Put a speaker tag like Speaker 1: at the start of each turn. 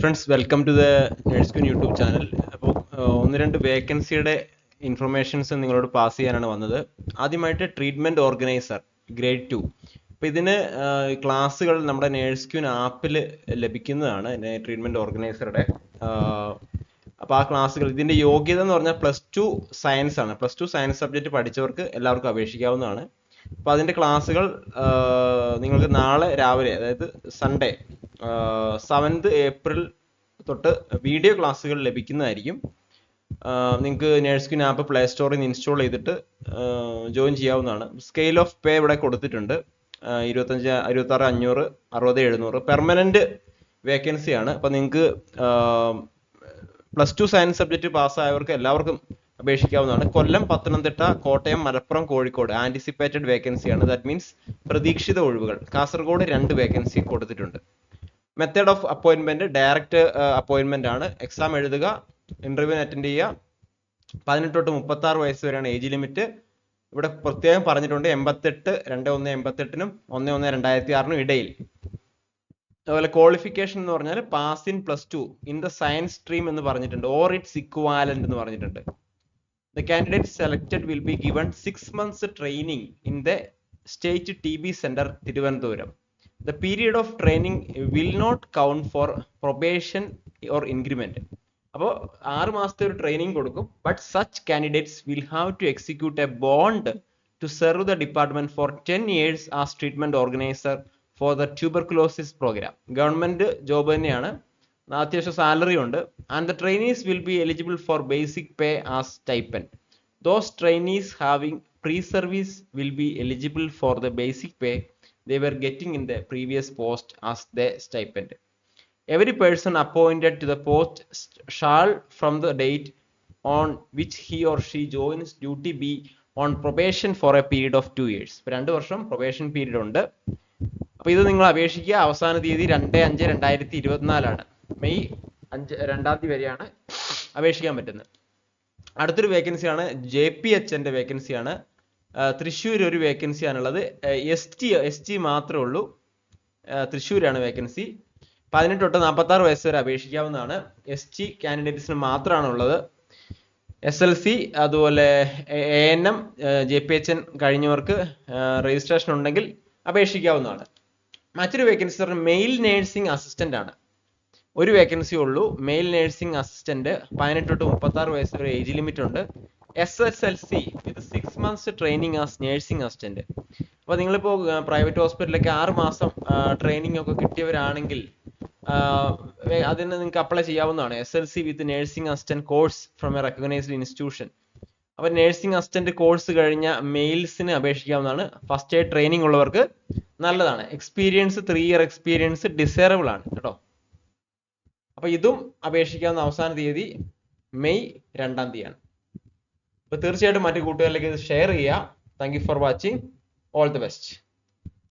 Speaker 1: Friends welcome to the nurse queen YouTube channel അപ്പോൾ ഒന്ന് രണ്ട് വേക്കൻസിയുടെ ഇൻഫർമേഷൻസ് നിങ്ങളോട് പാസ് ചെയ്യാനാണ് വന്നത്. ആദ്യമായിട്ട് ട്രീറ്റ്മെന്റ് ഓർഗനൈസർ ഗ്രേഡ് ടു അപ്പോൾ ഇതിന് ക്ലാസ്സുകൾ നമ്മുടെ നേഴ്സ് ക്യൂൻ ആപ്പിൽ ലഭിക്കുന്നതാണ് ട്രീറ്റ്മെന്റ് ഓർഗനൈസറുടെ അപ്പോൾ ആ ക്ലാസ്സുകൾ ഇതിന്റെ യോഗ്യത എന്ന് പറഞ്ഞാൽ പ്ലസ് ടു സയൻസ് ആണ്. പ്ലസ് ടു സയൻസ് സബ്ജക്റ്റ് പഠിച്ചവർക്ക് എല്ലാവർക്കും അപേക്ഷിക്കാവുന്നതാണ്. അപ്പോൾ അതിന്റെ ക്ലാസ്സുകൾ നിങ്ങൾക്ക് നാളെ രാവിലെ അതായത് സൺഡേ സെവൻത് ഏപ്രിൽ തൊട്ട് വീഡിയോ ക്ലാസ്സുകൾ ലഭിക്കുന്നതായിരിക്കും. നിങ്ങൾക്ക് നേഴ്സ്കിൻ ആപ്പ് പ്ലേ സ്റ്റോറിൽ നിന്ന് ഇൻസ്റ്റാൾ ചെയ്തിട്ട് ജോയിൻ ചെയ്യാവുന്നതാണ്. സ്കെയിൽ ഓഫ് പേ ഇവിടെ കൊടുത്തിട്ടുണ്ട്. ഇരുപത്തഞ്ച് ഇരുപത്താറ് അഞ്ഞൂറ് അറുപത് എഴുന്നൂറ്. പെർമനന്റ് വേക്കൻസിയാണ് അപ്പം നിങ്ങൾക്ക് പ്ലസ് ടു സയൻസ് സബ്ജക്റ്റ് പാസ്സായവർക്ക് എല്ലാവർക്കും അപേക്ഷിക്കാവുന്നതാണ്. കൊല്ലം പത്തനംതിട്ട കോട്ടയം മലപ്പുറം കോഴിക്കോട് ആന്റിസിപ്പേറ്റഡ് വേക്കൻസിയാണ് ദാറ്റ് മീൻസ് പ്രതീക്ഷിത ഒഴിവുകൾ. കാസർഗോഡ് രണ്ട് വേക്കൻസി കൊടുത്തിട്ടുണ്ട്. മെത്തേഡ് ഓഫ് അപ്പോയിൻമെന്റ് ഡയറക്റ്റ് അപ്പോയിൻമെന്റ് ആണ്. എക്സാം എഴുതുക ഇന്റർവ്യൂ അറ്റൻഡ് ചെയ്യുക. പതിനെട്ട് തൊട്ട് മുപ്പത്തി ആറ് വയസ്സ് വരെയാണ് ഏജ് ലിമിറ്റ് ഇവിടെ പ്രത്യേകം പറഞ്ഞിട്ടുണ്ട് എൺപത്തെട്ട് രണ്ട് ഒന്ന് എൺപത്തെട്ടിനും ഒന്ന് ഒന്ന് രണ്ടായിരത്തി ആറിനും ഇടയിൽ. അതുപോലെ ക്വാളിഫിക്കേഷൻ എന്ന് പറഞ്ഞാൽ pass in plus two in the science stream എന്ന് പറഞ്ഞിട്ടുണ്ട്. ഓർ ഇറ്റ്സ് ഇക്വാലന്റ് എന്ന് പറഞ്ഞിട്ടുണ്ട്. The candidate selected will be given six months training in the state T B centre Thiruvananthapuram the period of training will not count for probation or increment അപ്പോൾ ആറ് മാസത്തെ ഒരു training കൊടുക്കും but such candidates will have to execute a bond to serve the department for ten years as treatment organiser for the tuberculosis programme government job തന്നെയാണ്. അത്യാവശ്യം salary ഉണ്ട്. And the trainees will be eligible for basic pay as stipend those trainees having pre service will be eligible for the basic pay they were getting in the previous post as the stipend. Every person appointed to the post shall, from the date on which he or she joins duty, be on probation for a period of two years. രണ്ട് വർഷം probation period ഉണ്ട് അപ്പൊ ഇത് നിങ്ങൾ അപേക്ഷിക്കുക അവസാന തീയതി രണ്ട് അഞ്ച് രണ്ടായിരത്തി ഇരുപത്തിനാലാണ് മെയ് അഞ്ച് രണ്ടാം തീയതി വരെയാണ് അപേക്ഷിക്കാൻ പറ്റുന്നത് അടുത്തൊരു വേക്കൻസിയാണ് ജെ പി എച്ച് വേക്കൻസിയാണ് തൃശ്ശൂർ ഒരു വേക്കൻസി ആണുള്ളത്. എസ് ടി എസ് ടി മാത്രമേ ഉള്ളൂ. തൃശ്ശൂരാണ് വേക്കൻസി പതിനെട്ട് തൊട്ട് നാൽപ്പത്തി ആറ് വയസ്സ് വരെ അപേക്ഷിക്കാവുന്നതാണ്. എസ് ടി കാൻഡിഡേറ്റ്സിന് മാത്രമാണ് ഉള്ളത് എസ് എൽ സി അതുപോലെ A N M J P H N കഴിഞ്ഞവർക്ക് registration ഉണ്ടെങ്കിൽ അപേക്ഷിക്കാവുന്നതാണ്. മറ്റൊരു വേക്കൻസി മെയിൽ നേഴ്സിംഗ് അസിസ്റ്റന്റ് ആണ്. ഒരു വേക്കൻസി ഉള്ളൂ. മെയിൽ നേഴ്സിംഗ് അസിസ്റ്റന്റ് പതിനെട്ട് തൊട്ട് മുപ്പത്തി ആറ് വയസ്സ് വരെ ഏജ് ലിമിറ്റ് ഉണ്ട്. S S L C with six months training as nursing assistant അപ്പോൾ നിങ്ങളിപ്പോൾ പ്രൈവറ്റ് ഹോസ്പിറ്റലിലൊക്കെ ആറ് മാസം ട്രെയിനിങ് ഒക്കെ കിട്ടിയവരാണെങ്കിൽ അതിന് നിങ്ങൾക്ക് അപ്ലൈ ചെയ്യാവുന്നതാണ്. S L C with nursing assistant course from a recognised institution അപ്പോൾ നേഴ്സിംഗ് അസിസ്റ്റന്റ് കോഴ്സ് കഴിഞ്ഞ മെയിൽസിന് അപേക്ഷിക്കാവുന്നതാണ്. ഫസ്റ്റ് എയ്ഡ് ട്രെയിനിങ് ഉള്ളവർക്ക് നല്ലതാണ്. Experience three year experience desirable ആണ് കേട്ടോ. അപ്പോൾ ഇതും അപേക്ഷിക്കാവുന്ന അവസാന തീയതി മെയ് രണ്ടാം തീയതിയാണ്. അപ്പോൾ തീർച്ചയായിട്ടും മറ്റു കൂട്ടുകാരിലേക്ക് ഇത് ഷെയർ ചെയ്യുക thank for watching all the best